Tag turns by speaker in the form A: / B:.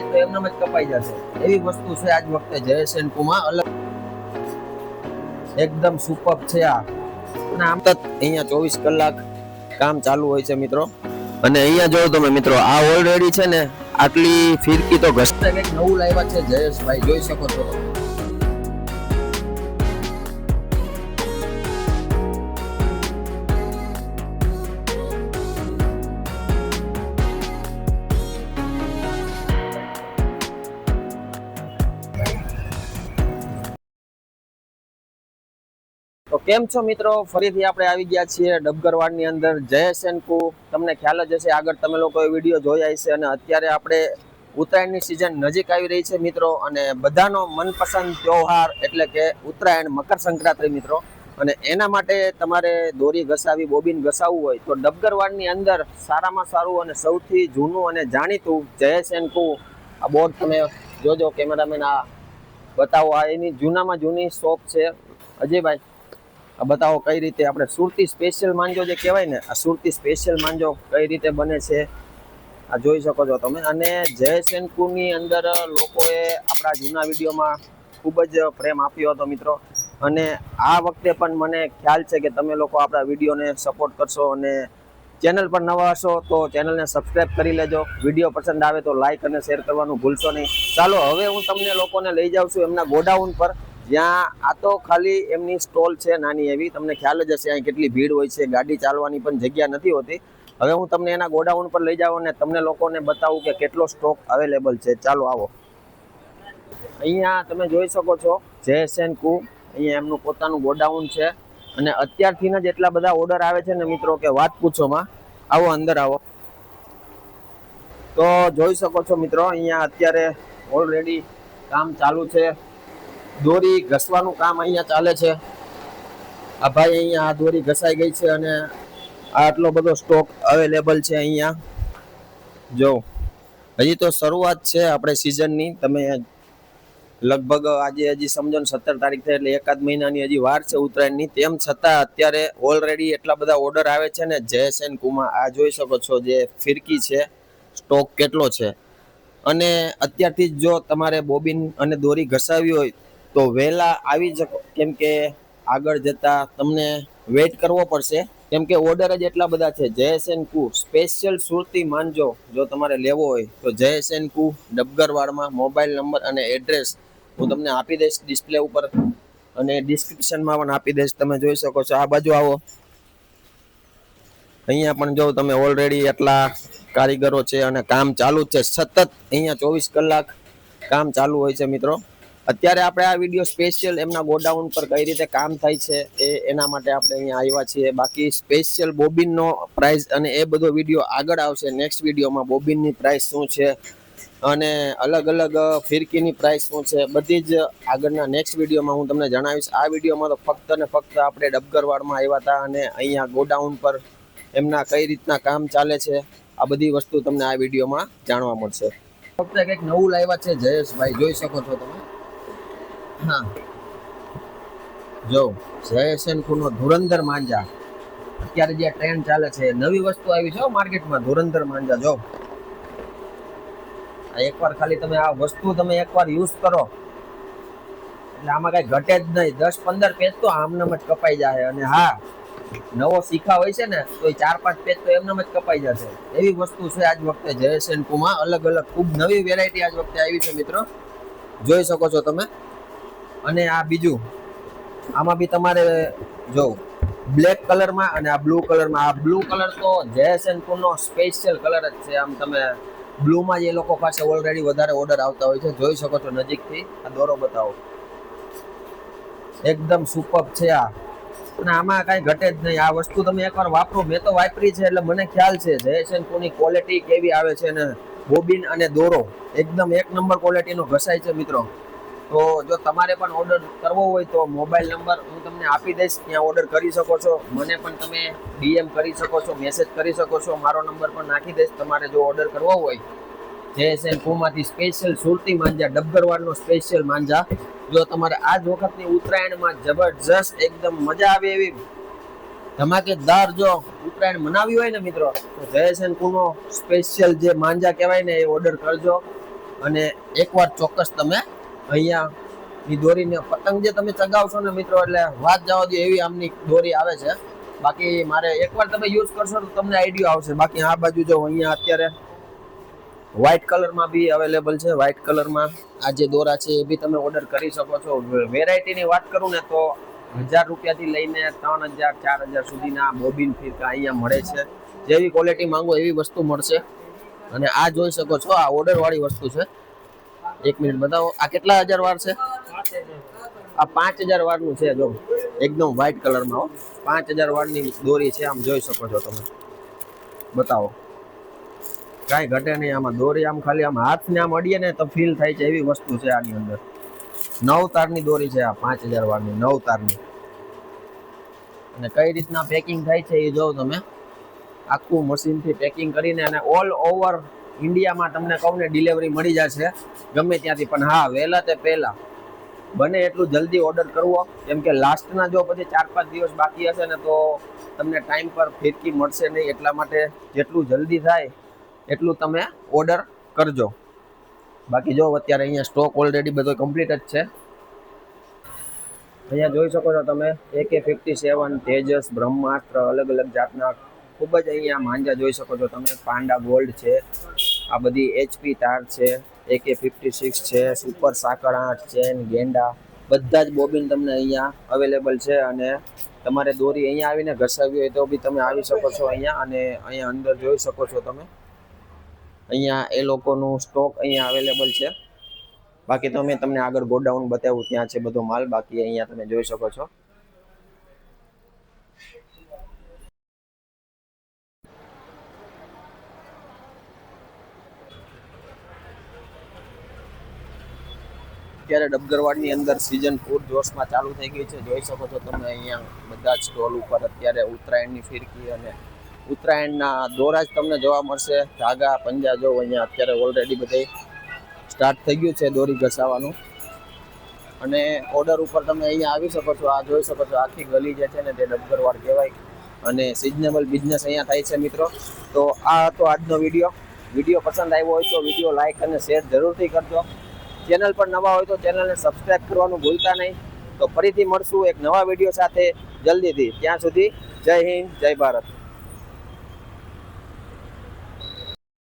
A: તો એમનેમ જ કપાઈ જશે. એવી વસ્તુ છે આજ વખતે જયેશ એન્ડ કુમાં અલગ એકદમ સુપર છે આ. અને આમ તો અહીંયા ચોવીસ કલાક કામ ચાલુ હોય છે મિત્રો. અને અહીંયા જો તમે મિત્રો, આ ઓલરેડી છે ને આટલી ફિરકી તો ઘસતા કંઈક નવું લાવ્યા છે જયેશભાઈ, જોઈ શકો છો. તો કેમ છો મિત્રો? ફરીથી આપણે આવી ગયા છીએ ડબગરવાડની અંદર. જયેશ એન્ડ કુ તમને ખ્યાલ જ હશે, આગળ તમે લોકો એ વીડિયો જોયા હશે અને અત્યારે આપણે ઉત્તરાયણની સિઝન નજીક આવી રહી છે મિત્રો અને બધાનો મનપસંદ તહેવાર એટલે કે ઉત્તરાયણ મકર સંક્રાંતિ મિત્રો. અને એના માટે તમારે દોરી ઘસાવી, બોબીન ઘસાવવું હોય તો ડબગરવાડની અંદર સારામાં સારું અને સૌથી જૂનું અને જાણીતું જયેશ એન્ડ કુ આ બોર્ડ તમે જોજો કેમેરામેન આ બતાવો. આ એની જૂનામાં જૂની શોપ છે. અજયભાઈ બતાવો કઈ રીતે આપણે સુરતી સ્પેશિયલ માંજો જે કહેવાય ને, આ સુરતી સ્પેશિયલ માંજો કઈ રીતે બને છે? આ જોઈ શકો છો તમે. અને જય અંદર લોકોએ આપણા જૂના વિડીયોમાં ખૂબ જ પ્રેમ આપ્યો હતો મિત્રો. અને આ વખતે પણ મને ખ્યાલ છે કે તમે લોકો આપણા વિડીયોને સપોર્ટ કરશો અને ચેનલ પર નવા હશો તો ચેનલને સબસ્ક્રાઈબ કરી લેજો. વીડિયો પસંદ આવે તો લાઇક અને શેર કરવાનું ભૂલશો નહીં. ચાલો, હવે હું તમને લોકોને લઈ જાઉં છું એમના ગોડાઉન પર. જ્યાં આ તો ખાલી એમની સ્ટોલ છે નાની એવી. તમને ખ્યાલ જ હશે, અહીં કેટલી ભીડ હોય છે, ગાડી ચાલવાની પણ જગ્યા નથી હોતી. હવે હું તમને એના ગોડાઉન પર લઈ જાઉં અને તમને લોકોને બતાવું કે કેટલો સ્ટોક અવેલેબલ છે. ચાલો આવો. અહીંયા તમે જોઈ શકો છો જેએસએન કુ અહીંયા એમનું પોતાનું ગોડાઉન છે. અને અત્યારથી જ એટલા બધા ઓર્ડર આવે છે ને મિત્રો કે વાત પૂછોમાં આવો અંદર આવો. તો જોઈ શકો છો મિત્રો, અહીંયા અત્યારે ઓલરેડી કામ ચાલુ છે. દોરી ઘસવાનું કામ અહીંયા ચાલે છે. આ ભાઈ અહીંયા આ દોરી ઘસાઈ ગઈ છે અને આટલો બધો સ્ટોક અવેલેબલ છે અહીંયા. જો, હજી તો શરૂઆત છે આપણે સિઝનની તમે લગભગ આજે હજી સમજો ને સત્તર તારીખ થઈ એટલે એકાદ મહિનાની હજી વાર છે ઉત્તરાયણની. તેમ છતાં અત્યારે ઓલરેડી એટલા બધા ઓર્ડર આવે છે ને, જયેશ એન્ડ કુમાર, આ જોઈ શકો છો જે ફિરકી છે સ્ટોક કેટલો છે. અને અત્યારથી જ જો તમારે બોબિન અને દોરી ઘસાવી હોય તો વહેલા આવી શકો કેમ કે આગળ જતા તમને વેઇટ કરવો પડશે. કેમ કે ઓર્ડર જ એટલા બધા છે. જયેશ કુ સ્પેશિયલ સુરતી માનજો જો તમારે લેવો હોય તો જયેશ કુ, ડબગરવાડમાં મોબાઈલ નંબર અને એડ્રેસ હું તમને આપી દઈશ ડિસ્પ્લે ઉપર અને ડિસ્ક્રિપ્શનમાં પણ આપી દઈશ. તમે જોઈ શકો છો. આ બાજુ આવો. અહીંયા પણ જો તમે ઓલરેડી એટલા કારીગરો છે અને કામ ચાલુ જ છે. સતત અહીંયા ચોવીસ કલાક કામ ચાલુ હોય છે મિત્રો. અત્યારે આપણે આ વીડિયો સ્પેશિયલ એમના ગોડાઉન પર કઈ રીતે કામ થાય છે એ એના માટે આપણે અહીંયા આવ્યા છીએ. બાકી સ્પેશિયલ બોબિનનો પ્રાઇસ અને એ બધો વીડિયો આગળ આવશે. નેક્સ્ટ વિડીયોમાં બોબિનની પ્રાઇસ શું છે અને અલગ અલગ ફિરકીની પ્રાઇસ શું છે બધી જ આગળના નેક્સ્ટ વિડીયોમાં હું તમને જણાવીશ. આ વિડીયોમાં તો ફક્ત ને ફક્ત આપણે ડબગરવાડમાં આવ્યા હતા અને અહીંયા ગોડાઉન પર એમના કઈ રીતના કામ ચાલે છે આ બધી વસ્તુ તમને આ વિડીયોમાં જાણવા મળશે. ફક્ત કંઈક નવું લાવ્યા છે જયેશભાઈ. જોઈ શકો છો તમે. હા. જો જયેશન ખુનો ધુરંધર માંજા. અત્યારે જે ટ્રેન્ડ ચાલે છે, નવી વસ્તુ આવી છે માર્કેટમાં, ધુરંધર માંજા, જો. એકવાર ખાલી તમે આ વસ્તુ તમે એકવાર યુઝ કરો. એટલે આમાં કઈ ઘટે જ નહીં. દસ પંદર પેજ તો આમનામ જ કપાઈ જાય અને હા, નવો શીખા હોય છે ને, તો એ ચાર પાંચ પેજ તો એમનામ જ કપાઈ જશે. એવી વસ્તુ છે આજ વખતે જયેશન કુમાં. અલગ અલગ ખૂબ નવી વેરાયટી આજ વખતે આવી છે મિત્રો. જોઈ શકો છો તમે. અને આ બીજું, આમાં બી તમારે જો બ્લેક કલરમાં અને આ બ્લુ કલરમાં આ બ્લુ કલર તો જયેશન નો સ્પેશિયલ કલર જ છે. આમ તમે બ્લુમાં જે લોકો પાસે ઓલરેડી વધારે ઓર્ડર આવતા હોય છે, જોઈ શકો છો નજીકથી. આ દોરો બતાવો. એકદમ સુપર છે આ. અને આમાં કાંઈ ઘટે જ નહીં. આ વસ્તુ તમે એકવાર વાપરો. મેં તો વાપરી છે, એટલે મને ખ્યાલ છે. જયસનની ક્વોલિટી કેવી આવે છે ને બોબિન અને દોરો. એકદમ એક નંબર ક્વોલિટીનો ઘસાય છે, મિત્રો. તો જો તમારે પણ ઓર્ડર કરવો હોય તો મોબાઈલ નંબર હું તમને આપી દઈશ. ત્યાં ઓર્ડર કરી શકો છો. મને પણ તમે ડીએમ કરી શકો છો મેસેજ કરી શકો છો. મારો નંબર પણ નાખી દઈશ. તમારે જો ઓર્ડર કરવો હોય જેએસએન કુમાંથી સ્પેશિયલ સુરતી માંજા ડબગરવાડનો સ્પેશિયલ માંજા. જો તમારે આ જ વખતની ઉત્તરાયણમાં જબરજસ્ત એકદમ મજા આવે એવી ધમાકેદાર જો ઉત્તરાયણ મનાવી હોય ને મિત્રો, તો જયેશન કુનો સ્પેશિયલ જે માંજા કહેવાય ને એ ઓર્ડર કરજો. અને એકવાર ચોક્કસ તમે અહીંયા એ દોરીને પતંગ જે તમે ચગાવશો ને મિત્રો, એટલે વાત જવા દો એવી આમની દોરી આવે છે. બાકી મારે એકવાર તમે યુઝ કરશો તો તમને આઈડિયો આવશે. બાકી આ બાજુ જો અહીંયા અત્યારે વ્હાઇટ કલરમાં બી અવેલેબલ છે. વ્હાઇટ કલરમાં આ જે દોરા છે એ બી તમે ઓર્ડર કરી શકો છો. વેરાયટીની વાત કરું ને તો હજાર રૂપિયાથી લઈને ત્રણ હજાર, ચાર હજાર સુધીના બોબિન ફિરકા અહીંયા મળે છે. જેવી ક્વોલિટી માંગો એવી વસ્તુ મળશે. અને આ જોઈ શકો છો, આ ઓર્ડરવાળી વસ્તુ છે. એક મિનિટ બતાવો. આ કેટલા હજાર વાર છે? આ પાંચ હજાર વારનું છે જો. એકદમ વ્હાઇટ કલરમાં હો. પાંચ હજાર વારની દોરી છે, આમ જોઈ શકો છો તમે. બતાવો. કાંઈ ઘટે નહીં, આમાં દોરી આમ ખાલી આમ હાથને આમ અડીએ ને તો ફીલ થાય છે એવી વસ્તુ છે આની અંદર. નવ તારની દોરી છે આ પાંચ હજાર વારની, નવ તારની. અને કઈ રીતના પેકિંગ થાય છે એ જોવો તમે. આખું મશીનથી પેકિંગ કરીને અને ઓલ ઓવર ઇન્ડિયામાં તમને કહું ને ડિલિવરી મળી જશે. ગમે ત્યાંથી, પણ હા, વહેલા તે પહેલા. બને એટલું જલ્દી ઓર્ડર કરવો. કેમ કે લાસ્ટના જો પછી ચાર પાંચ દિવસ બાકી હશે ને, તો તમને ટાઈમ પર ફિરકી મળશે નહીં. એટલા માટે જેટલું જલ્દી થાય, એટલું તમે ઓર્ડર કરજો. બાકી જો અત્યારે અહીંયા સ્ટોક ઓલરેડી બધો કમ્પ્લીટ જ છે. અહીંયા જોઈ શકો છો તમે એકે ફિફ્ટી સેવન તેજસ, બ્રહ્માસ્ત્ર, અલગ અલગ જાતના ખૂબ જ અહીંયા માંજા જોઈ શકો છો તમે. પાંડા ગોલ્ડ છે. આ બધી એચપી તાર છે એકે ફિફ્ટી સિક્સ છે સુપર સાકર આઠ ચેન ગેંડા બધા જ બોબિન તમને અહીંયા અવેલેબલ છે અને તમારે દોરી અહીંયા આવીને ઘસાવી હોય તો બી તમે આવી શકો છો અહીંયા અને અહીંયા અંદર જોઈ શકો છો તમે. અહીંયા એ લોકોનું સ્ટોક અહીંયા અવેલેબલ છે. બાકી તો મેં તમને આગળ ગોડાઉન બતાવ્યું ત્યાં છે બધો માલ, બાકી અહીંયા તમે જોઈ શકો છો. અત્યારે ડબગરવાડની અંદર સિઝન ફૂડ જોશમાં ચાલુ થઈ ગઈ છે. જોઈ શકો છો તમે અહીંયા બધા જ સ્ટોલ ઉપર અત્યારે ઉત્તરાયણની ફિરકી અને ઉત્તરાયણના દોરા જ તમને જોવા મળશે. ધાગા પંજા જો અહીંયા અત્યારે ઓલરેડી બધે સ્ટાર્ટ થઈ ગયું છે દોરી ઘસાવાનું. અને ઓર્ડર ઉપર તમે અહીંયા આવી શકો છો. આ જોઈ શકો છો આખી ગલી જે છે ને તે ડબગરવાડ કહેવાય અને સિઝનેબલ બિઝનેસ અહીંયા થાય છે મિત્રો. તો આ હતો આજનો વીડિયો વીડિયો પસંદ આવ્યો હોય તો વીડિયો લાઈક અને શેર જરૂરથી કરજો. ચેનલ પર નવા હોય તો ચેનલને સબસ્ક્રાઇબ કરવાનું ભૂલતા નહીં. તો ફરીથી મળશું એક નવા વીડિયો સાથે. જલ્દીથી. ત્યાં સુધી જય હિન્દ, જય ભારત.